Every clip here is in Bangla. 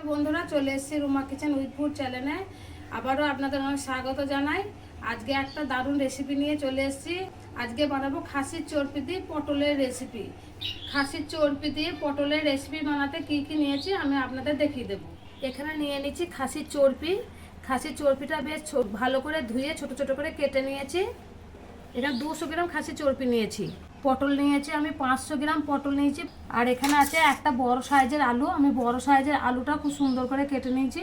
নমস্কার বন্ধুরা চলে এসেছি রুমা কিচেন উইথ ফুড চ্যানেলে। আবারও আপনাদের অনেক স্বাগত জানাই। আজকে একটা দারুণ রেসিপি নিয়ে চলে এসেছি। আজকে বানাবো খাসির চর্পি দিয়ে পটলের রেসিপি খাসির চর্পি দিয়ে পটলের রেসিপি বানাতে কি কি নিয়েছি আমি আপনাদের দেখিয়ে দেবো। এখানে নিয়ে নিচ্ছি খাসির চর্পি। খাসির চর্পিটা বেশ ভালো করে ধুয়ে ছোট ছোট করে কেটে নিয়েছি। এখানে দুশো গ্রাম খাসি চর্পি নিয়েছি। পটল নিয়েছি আমি পাঁচশো গ্রাম পটল নিয়েছি। আর এখানে আছে একটা বড় সাইজের আলু। আমি বড় সাইজের আলুটা খুব সুন্দর করে কেটে নিয়েছি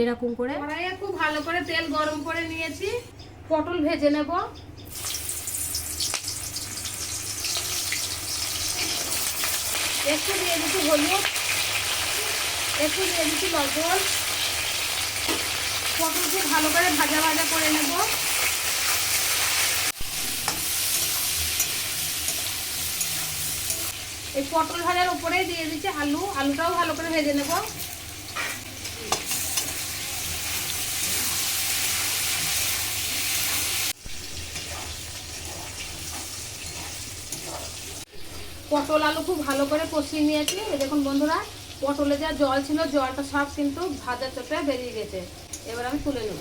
এরকম করে। খুব ভালো করে তেল গরম করে নিয়েছি। পটল ভেজে নেব। একটু দিয়ে দিচ্ছি হলুদ। একটু দিয়ে দিচ্ছি লবণ। পটলকে ভালো করে ভাজা ভাজা করে নেব। এই পটল ভাজার উপরেই দিয়ে দিচ্ছি আলু। আলুটাও ভালো করে ভেজে নেব। পটল আলু খুব ভালো করে কষিয়ে নিয়েছি। দেখুন বন্ধুরা, পটলে যা জল ছিল, জলটা সব কিন্তু ভাজা চোপে বেরিয়ে গেছে। এবার আমি তুলে নেব।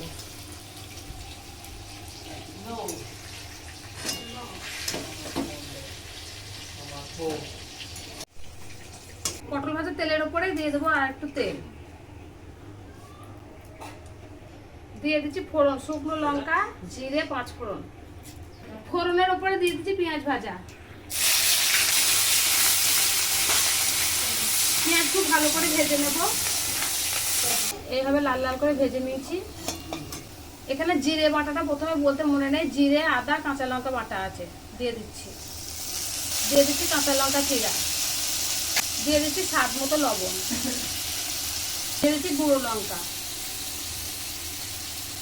ভাজা তেলের উপরে দিয়ে দেবো আর একটু তেল। দিয়ে দিচ্ছি ফোড়ন, শুকনো লঙ্কা, জিরে পাঁচ ফোড়ন ফোড়নের উপরে দিয়ে দিচ্ছি পেঁয়াজ ভাজা। পেঁয়াজ খুব ভালো করে ভেজে নেব। এইভাবে লাল লাল করে ভেজে নিয়েছি। এখানে জিরে বাটাটা প্রথমে বলতে মনে নেই, জিরে, আদা, কাঁচা লঙ্কা বাটা আছে। দিয়ে দিচ্ছি। দিয়ে দিচ্ছি কাঁচা লঙ্কা চিরা দিয়ে দিচ্ছি স্বাদ মতো লবণ। দিয়ে দিচ্ছি গুঁড়ো লঙ্কা।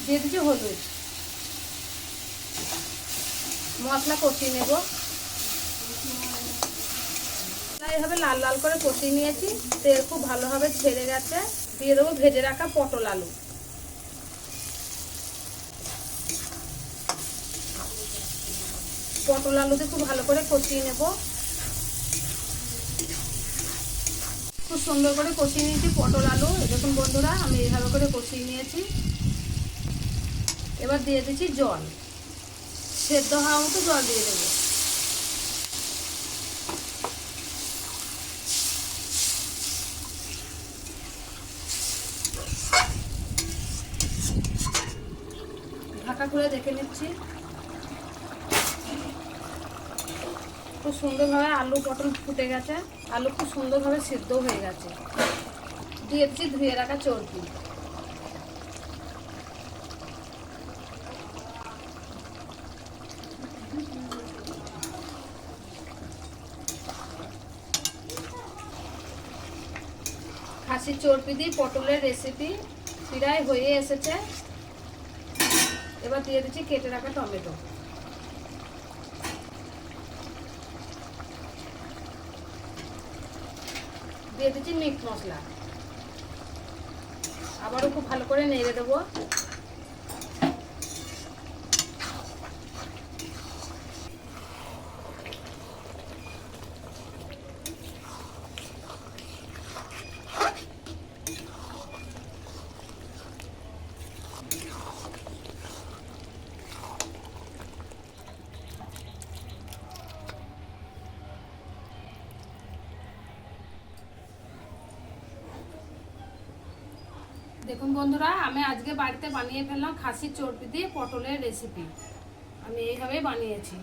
দিয়ে দিচ্ছি হলুদ। মশলা কষিয়ে নেব। এইভাবে লাল লাল করে কষিয়ে নিয়েছি। তেল খুব ভালোভাবে ছেড়ে গেছে। দিয়ে দেবো ভেজে রাখা পটল আলু। পটল আলুতে খুব ভালো করে কষিয়ে নেব। খুব সুন্দর করে কষিয়ে নিয়েছি, পটল আলু। দেখুন বন্ধুরা, আমি এইভাবে করে কষিয়ে নিয়েছি। এবার দিয়ে দিচ্ছি জল। সেদ্ধ হওয়া মতো জল দিয়ে দেবো। ঢাকা খুলে দেখে নিচ্ছি। খুব সুন্দরভাবে আলু পটল ফুটে গেছে। আলু খুব সুন্দরভাবে সিদ্ধ হয়ে গেছে। দিয়ে দিচ্ছি ধুয়ে রাখা চর্বি। খাসির চর্বি দিয়ে পটলের রেসিপি প্রায় হয়ে এসেছে। এবার দিয়ে দিচ্ছি কেটে রাখা টমেটো। দিয়ে দিচ্ছি মিট মশলা। আবারও খুব ভালো করে নেড়ে দেবো। দেখুন বন্ধুরা, আমি আজকে বাড়িতে বানিয়ে ফেললাম খাসির চর্বি দিয়ে পটলের রেসিপি আমি এইভাবেই বানিয়েছি।